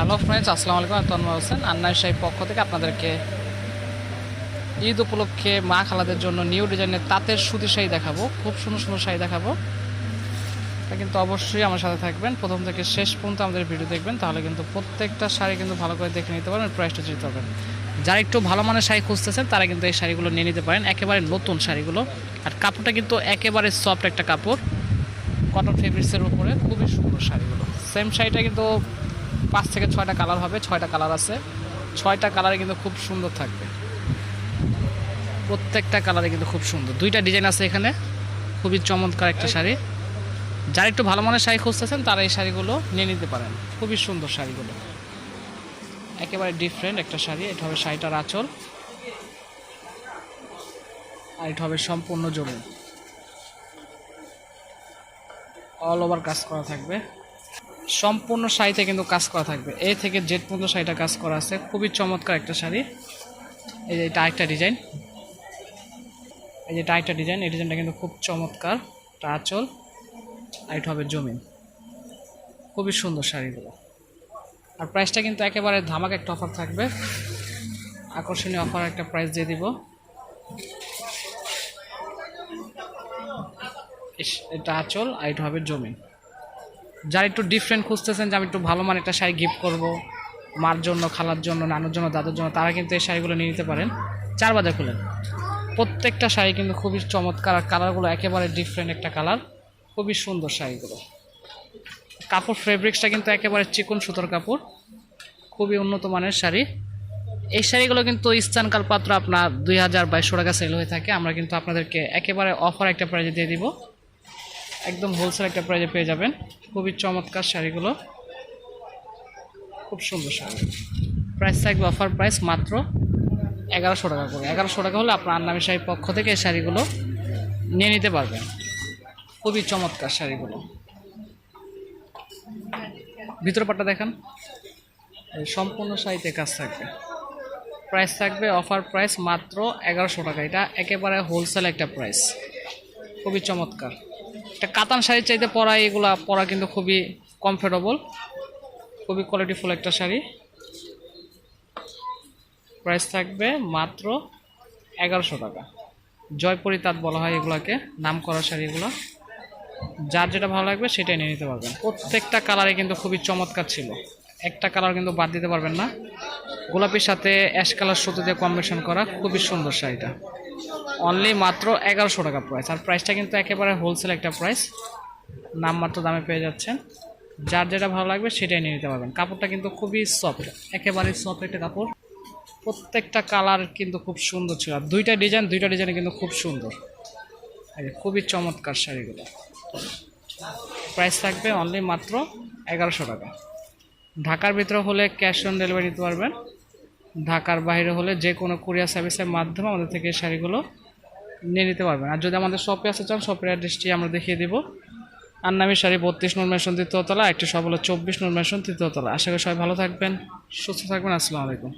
Hello friends আসসালামু আলাইকুম আমি তন্ময় হোসেন আন্নার সাহেব পক্ষ থেকে আপনাদেরকে ঈদ উপলক্ষে মা খালাদের জন্য নিউ ডিজাইনের তাঁতের সুতি শাড়ি দেখাবো। খুব সুন্দর সুন্দর শাড়ি দেখাবো। তা কিন্তু অবশ্যই আমার সাথে থাকবেন। প্রথম থেকে শেষ পর্যন্ত আমাদের ভিডিও দেখবেন। তাহলে কিন্তু প্রত্যেকটা শাড়ি কিন্তু ভালো করে দেখে নিতে পারবেন প্রাইসটা দিতে পারবেন। যারা একটু ভালো মানের শাড়ি খুঁজতেছেন, তারা কিন্তু এই শাড়িগুলো নিয়ে নিতে পারেন। একেবারে নতুন শাড়িগুলো। আর কাপড়টা কিন্তু একেবারে সফট একটা কাপড়। কটন ফেব্রিক্সের উপরে খুবই সুন্দর শাড়িগুলো। সেম শাড়িটা কিন্তু পাঁচ থেকে ছয়টা কালার হবে, ছয়টা কালার আছে। ছয়টা কালারে কিন্তু খুব সুন্দর থাকবে। প্রত্যেকটা কালারে কিন্তু খুব সুন্দর। দুইটা ডিজাইন আছে এখানে, খুবই চমৎকার একটা শাড়ি। যারা একটু ভালো মানের শাড়ি খুঁজতেছেন, তারা এই শাড়িগুলো নিয়ে নিতে পারেন। খুবই সুন্দর শাড়িগুলো। একেবারে ডিফারেন্ট একটা শাড়ি, এটা হবে শাড়িটার আঁচল। আর এটা হবে সম্পূর্ণ জমি। অল ওভার কাজ করা থাকবে। সম্পূর্ণ শাড়িতে কিন্তু কাজ করা থাকবে। এ থেকে জেড পর্যন্ত শাড়িটা কাজ করা আছে। খুবই চমৎকার একটা শাড়ি। এই যে এটা আরেকটা ডিজাইন। এই যে আরেকটা ডিজাইন। এই ডিজাইনটা কিন্তু খুব চমৎকার। আর এটা হবে জমিন। খুবই সুন্দর শাড়িগুলো। আর প্রাইসটা কিন্তু একেবারে ধামাক একটা অফার থাকবে। আকর্ষণীয় অফার একটা প্রাইস দিয়ে দিব। এটা আঁচল আর এটা হবে জমিন। যারা একটু ডিফারেন্ট খুঁজতেছেন যে আমি একটু ভালো মানের একটা শাড়ি গিফট করব, মার জন্য, খালার জন্য, নানুর জন্য, দাদুর জন্য, তারা কিন্তু এই শাড়িগুলো নিয়ে নিতে পারেন। চার বাজার খুলেন। প্রত্যেকটা শাড়ি কিন্তু খুবই চমৎকার আর কালারগুলো একেবারে ডিফারেন্ট একটা কালার। খুবই সুন্দর শাড়িগুলো। কাপড় ফেব্রিক্সটা কিন্তু একেবারে চিকন সুতোর কাপড়। খুবই উন্নত মানের শাড়ি। এই শাড়িগুলো কিন্তু ইস্তানকাল পাত্র আপনার দুই হাজার বাইশশো টাকা সেল হয়ে থাকে। আমরা কিন্তু আপনাদেরকে একেবারে অফার একটা প্রাইজে দিয়ে দিব। একদম হোলসেল একটা প্রাইজে পেয়ে যাবেন। খুবই চমৎকার শাড়িগুলো। খুব সুন্দর শাড়ি। প্রাইস থাকবে অফার প্রাইস মাত্র এগারোশো টাকা করে। এগারোশো টাকা হলে আপনার আন্নামি শাড়ির পক্ষ থেকে এই শাড়িগুলো নিয়ে নিতে পারবেন। খুবই চমৎকার শাড়িগুলো। ভিতর পাটটা দেখান। সম্পূর্ণ শাড়িতে কাজ থাকবে। প্রাইস থাকবে অফার প্রাইস মাত্র এগারোশো টাকা। এটা একেবারে হোলসেল একটা প্রাইস খুবই চমৎকার। একটা কাতান শাড়ির চাইতে পরা এগুলা পরা কিন্তু খুবই কমফোর্টেবল খুবই কোয়ালিটিফুল একটা শাড়ি। প্রাইস থাকবে মাত্র এগারোশো টাকা। জয়পুরি তাঁত বলা হয় এগুলাকে নাম করা শাড়িগুলো। যার যেটা ভালো লাগবে সেটাই নিয়ে নিতে পারবেন। প্রত্যেকটা কালারে কিন্তু খুবই চমৎকার ছিল। একটা কালার কিন্তু বাদ দিতে পারবেন না। গোলাপির সাথে অ্যাশ কালার সুতো দিয়ে কম্বিনেশন করা খুবই সুন্দর শাড়িটা। অনলি মাত্র এগারোশো টাকা প্রাইস আর প্রাইসটা কিন্তু একেবারে হোলসেল একটা প্রাইস নামমাত্র দামে পেয়ে যাচ্ছেন। যার যেটা ভালো লাগবে সেটাই নিয়ে নিতে পারবেন। কাপড়টা কিন্তু খুবই সফট একেবারে সফট একটা কাপড়। প্রত্যেকটা কালার কিন্তু খুব সুন্দর ছিল। আর দুইটা ডিজাইন দুইটা ডিজাইন কিন্তু খুব সুন্দর। খুবই চমৎকার শাড়িগুলো। প্রাইস থাকবে অনলি মাত্র এগারোশো টাকা। ঢাকার ভিতরে হলে ক্যাশ অন ডেলিভারি নিতে পারবেন। ঢাকার বাইরে হলে যে কোনো কুরিয়ার সার্ভিসের মাধ্যমে আমাদের থেকে শাড়িগুলো নিয়ে নিতে পারবেন। আর যদি আমাদের শপে আসতে চান শপের অ্যাড্রেসটি আমরা দেখিয়ে দিব। আর নামি শাড়ি বত্রিশ নূর মেশন তৃতীয়তলা একটি সব হলো চব্বিশ নূর মেশন তৃতীয়তলা আশা করি সবাই ভালো থাকবেন, সুস্থ থাকবেন, আসসালামু আলাইকুম।